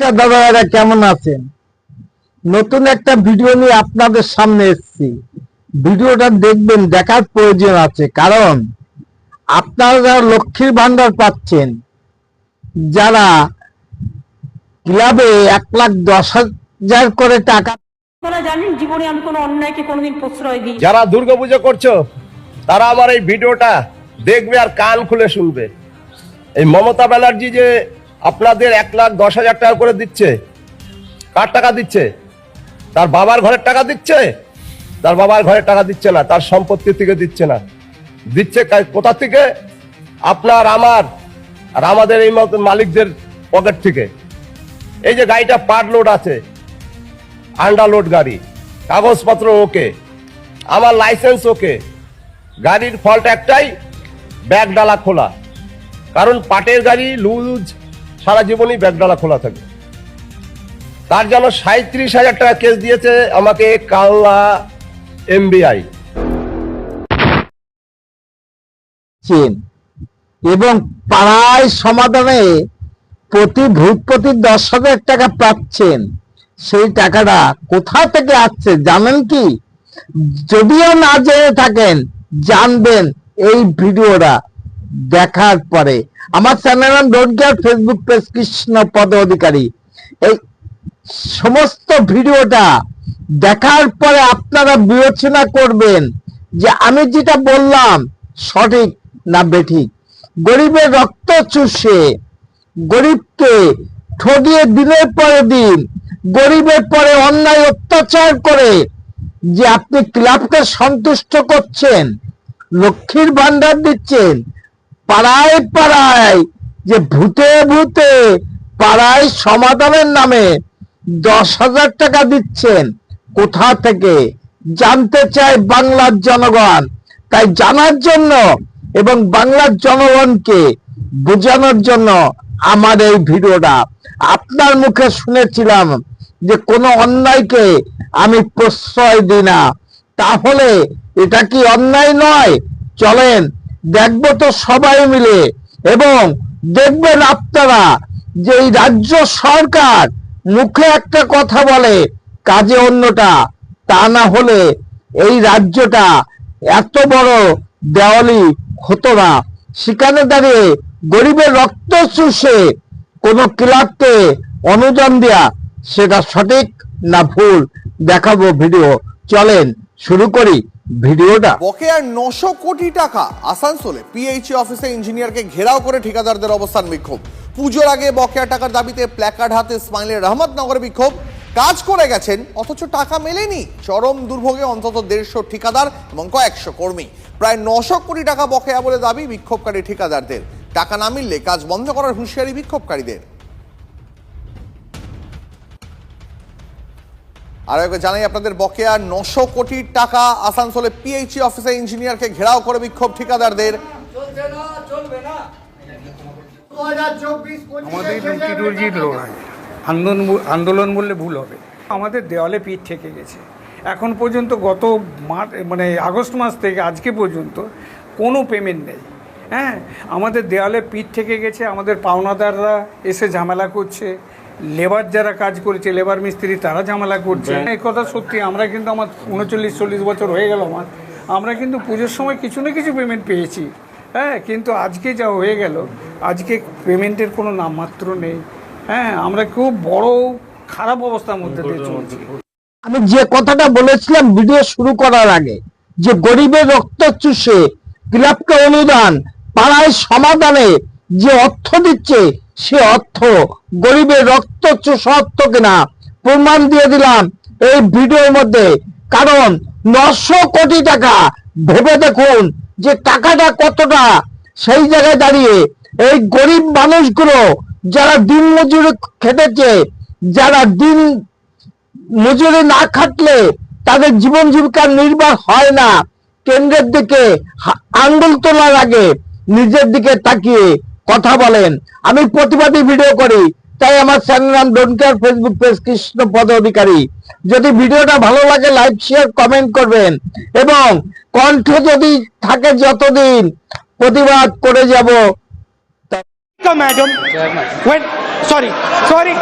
নমস্কার দাদারা কেমন আছেন? নতুন একটা ভিডিও নিয়ে আপনাদের সামনে এসেছি। ভিডিওটা দেখবেন দেখার প্রয়োজন আছে। কারণ আপনারা লক্ষ্মীর ভান্ডার পাচ্ছেন। যারা ক্লাবে এক লাখ দশ হাজার করে টাকা আপনারা জানেন জীবনে আমি কোনো অন্যায়কে কোনোদিন প্রশ্রয় দিই যারা দুর্গাপুজো করছ তারা আমার এই ভিডিওটা দেখবে আর কান খুলে শুনবে। এই মমতা ব্যানার্জি যে আপনাদের এক লাখ দশ হাজার টাকা করে দিচ্ছে। কার টাকা দিচ্ছে? তার বাবার ঘরের টাকা দিচ্ছে? তার বাবার ঘরের টাকা দিচ্ছে না, তার সম্পত্তি থেকে দিচ্ছে না। দিচ্ছে কোথা থেকে? আপনার, আমার, আর আমাদের এই মতো মালিকদের পকেট থেকে। এই যে গাড়িটা পার লোড আছে আন্ডারলোড গাড়ি, কাগজপত্র ওকে, আমার লাইসেন্স ওকে। গাড়ির ফল্ট একটাই, ব্যাগ ডালা খোলা। কারণ পাটের গাড়ি, লুজ সারা জীবনই ব্যাগ ডালা খোলা থাকে। তার জন্য সাঁত্রিশ হাজার টাকা কেস দিয়েছে আমাকে কালনা এমবিআই। পাচ্ছেন এবং পাড়ায় সমাধানে প্রতি ভূত প্রতি দশ হাজার টাকা পাচ্ছেন। সেই টাকাটা কোথা থেকে আসছে জানেন কি? যদিও না জেনে থাকেন, জানবেন এই ভিডিওটা দেখার পরে। আমার চ্যানেল নাম don't Facebook page Krishna Pada অধিকারী এই সমস্ত ভিডিওটা দেখার পরে আপনারা বিবেচনা করবেন যে আমি যেটা বললাম, সঠিক না বেঠিক? গরিবের রক্ত চুষে গরিবকে ঠগিয়ে দিনের পরে দিন, গরিবের পরে অন্যায় অত্যাচার করে যে আপনি ক্লাবকে সন্তুষ্ট করছেন, লক্ষ্মীর ভান্ডার দিচ্ছেন পাড়ায় পাড়ায়, যে ভূতে ভূতে পাড়ায় সমাধানের নামে দশ হাজার টাকা দিচ্ছেন, কোথা থেকে? জানতে চায় বাংলার জনগণ। তাই জানার জন্য এবং বাংলার জনগণকে বোঝানোর জন্য আমার এই ভিডিওটা। আপনার মুখে শুনেছিলাম যে কোনো অন্যায়কে আমি প্রশ্রয় দিই না। তাহলে এটা কি অন্যায় নয়? চলেন দেখব তো সবাই মিলে এবং দেখবেন আপনারা যে রাজ্য সরকার মুখে একটা কথা বলে, কাজে অন্যটা, তা না হলে এই রাজ্যটা এত বড় দেওয়ালি হতো না। সেখানে দাঁড়িয়ে গরিবের রক্ত চুষে কোনো ক্লাবকে অনুদান দেয়া, সেটা সঠিক না ভুল দেখাবো ভিডিও। চলেন, শুরু করি। ভিডিওটা। বকেয়ার নশো কোটি টাকা আসানসোলে পিএইচই অফিসে ইঞ্জিনিয়ারকে ঘেরাও করে ঠিকাদারদের অবস্থান বিক্ষোভ। পুজোর আগে বকেয়া টাকার দাবিতে প্ল্যাকার্ড হাতে স্মাইলের রহমতনগরে বিক্ষোভ। কাজ করে গেছেন, অথচ টাকা মেলেনি। চরম দুর্ভোগে অন্তত দেড়শো ঠিকাদার এবং কয়েকশো কর্মী। প্রায় নশো কোটি টাকা বকেয়া বলে দাবি বিক্ষোভকারী ঠিকাদারদের। টাকা না মিললে কাজ বন্ধ করার হুঁশিয়ারি বিক্ষোভকারীদের। আর একবার জানাই আপনাদের বকেয়া নশো কোটি টাকা আসানসোলে পিএইচই অফিসে ইঞ্জিনিয়ারকে ঘেরাও করে বিক্ষোভ ঠিকাদারদের। আমাদের রুটি রুজির লড়াই আন্দোলন আন্দোলন বললে ভুল হবে। আমাদের দেওয়ালে পিঠ থেকে গেছে। এখন পর্যন্ত গত মার্চ মানে আগস্ট মাস থেকে আজকে পর্যন্ত কোনো পেমেন্ট নেই। হ্যাঁ? আমাদের দেওয়ালে পিঠ থেকে গেছে। আমাদের পাওনাদাররা এসে ঝামেলা করছে। লেবার যারা কাজ করেছে লেবার মিস্ত্রি তারা ঝামেলা করছে। এই কথা সত্যি আমরা কিন্তু আমার উনচল্লিশ চল্লিশ বছর হয়ে গেল আমার। আমরা কিন্তু পুজোর সময় কিছু না কিছু পেমেন্ট পেয়েছি। হ্যাঁ কিন্তু আজকে যা হয়ে গেল আজকে পেমেন্টের কোনো নামমাত্র নেই। হ্যাঁ আমরা খুব বড় খারাপ অবস্থার মধ্যে দিয়ে চলছি। আমি যে কথাটা বলেছিলাম ভিডিও শুরু করার আগে যে গরিবের রক্ত চুষে ক্লাবকে অনুদান পাড়ায় সমাধানে যে অর্থ দিচ্ছে, সে অর্থ। গরিবের রক্ত অর্থ কিনা? প্রমাণ দিয়ে দিলাম এই ভিডিওর মধ্যে। কারণ নশো কোটি টাকা, ভেবে দেখুন যে টাকাটা কতটা। সেই জায়গায় দাঁড়িয়ে এই গরিব মানুষগুলো যারা দিন মজুরি খেটেছে, যারা দিন মজুরি না খাটলে তাদের জীবন জীবিকা নির্বাহ হয় না। কেন্দ্রের দিকে আঙ্গুল তোলার আগে নিজের দিকে তাকিয়ে কথা বলেন। আমি প্রতিবাদী ভিডিও করি তাই আমার চ্যানেল নাম ডোনকার care Facebook page Krishna Pada Adhikari. যদি ভিডিওটা ভালো লাগে লাইক শেয়ার কমেন্ট করবেন। এবং কণ্ঠ যদি থাকে যতদিন প্রতিবাদ করে যাব। Madam sorry sorry.